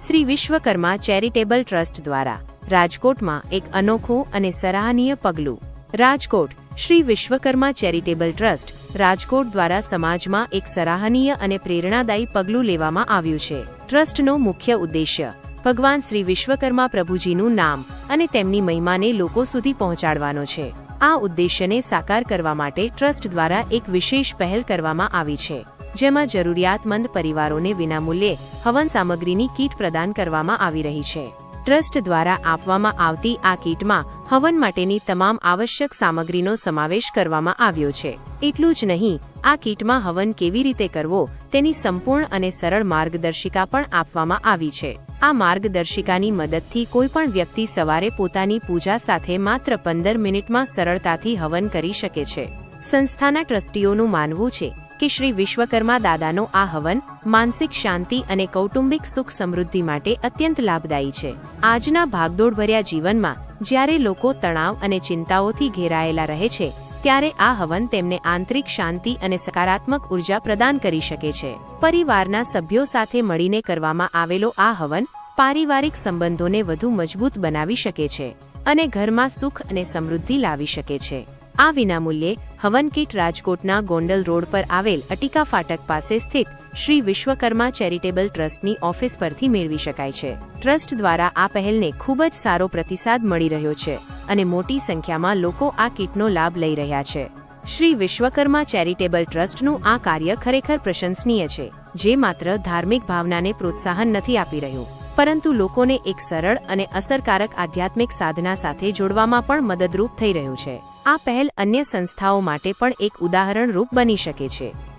Shri Vishwakarma charitable trust દ્વારા રાજકોટમાં એક અનોખું અને સરાહનીય પગલું. રાજકોટ, શ્રી વિશ્વકર્મા ચેરિટેબલ ટ્રસ્ટ, રાજકોટ દ્વારા સમાજમાં એક સરાહનીય અને પ્રેરણાદાયી પગલું લેવામાં આવ્યું છે. ટ્રસ્ટનો મુખ્ય ઉદ્દેશ્ય ભગવાન શ્રી વિશ્વકર્મા પ્રભુજીનું નામ અને તેમની મહિમાને લોકો સુધી પહોંચાડવાનો છે. આ ઉદ્દેશ્યને સાકાર કરવા માટે ટ્રસ્ટ દ્વારા એક વિશેષ પહેલ કરવામાં આવી છે. જેમાં જરૂરિયાતમંદ પરિવારોને વિનામૂલ્યે હવન સામગ્રીની કીટ પ્રદાન કરવામાં આવી રહી છે. ટ્રસ્ટ દ્વારા આપવામાં આવતી આ કીટમાં હવન માટેની તમામ આવશ્યક સામગ્રીનો સમાવેશ કરવામાં આવ્યો છે. એટલું જ નહીં, આ કીટમાં હવન કેવી રીતે કરવો તેની સંપૂર્ણ અને સરળ માર્ગદર્શિકા પણ આપવામાં આવી છે. આ માર્ગદર્શિકાની મદદથી કોઈ પણ વ્યક્તિ સવારે પોતાની પૂજા સાથે માત્ર પંદર મિનિટમાં સરળતાથી હવન કરી શકે છે. સંસ્થાના ટ્રસ્ટીઓનું માનવું છે કે શ્રી વિશ્વકર્મા દાદાનો આ હવન માનસિક શાંતિ અને કૌટુંબિક સુખ સમૃદ્ધિ માટે અત્યંત લાભદાયી છે. આજના ભાગદોડભર્યા જીવનમાં જ્યારે લોકો તણાવ અને ચિંતાઓથી ઘેરાયેલા રહે છે, ત્યારે આ હવન તેમને આંતરિક શાંતિ અને સકારાત્મક ઊર્જા પ્રદાન કરી શકે છે. પરિવારના સભ્યો સાથે મળીને કરવામાં આવેલો આ હવન પારિવારિક સંબંધોને વધુ મજબૂત બનાવી શકે છે અને ઘરમાં સુખ અને સમૃદ્ધિ લાવી શકે છે. આ વિનામૂલ્યે હવન કીટ રાજકોટના ગોંડલ રોડ પર આવેલ અટિકા ફાટક પાસે સ્થિત શ્રી વિશ્વકર્મા ચેરિટેબલ ટ્રસ્ટની ઓફિસ પરથી મેળવી શકાય છે. ટ્રસ્ટ દ્વારા આ પહેલને ખૂબ જ સારો પ્રતિસાદ મળી રહ્યો છે અને મોટી સંખ્યામાં લોકો આ કીટનો લાભ લઈ રહ્યા છે. શ્રી વિશ્વકર્મા ચેરિટેબલ ટ્રસ્ટનું આ કાર્ય ખરેખર પ્રશંસનીય છે, જે માત્ર ધાર્મિક ભાવનાને પ્રોત્સાહન નથી આપી રહ્યું. પરંતુ લોકોને એક સરળ અને અસરકારક આધ્યાત્મિક સાધના સાથે જોડવામાં પણ મદદરૂપ થઈ રહ્યું છે. આ પહેલ અન્ય સંસ્થાઓ માટે પણ એક ઉદાહરણરૂપ બની શકે છે.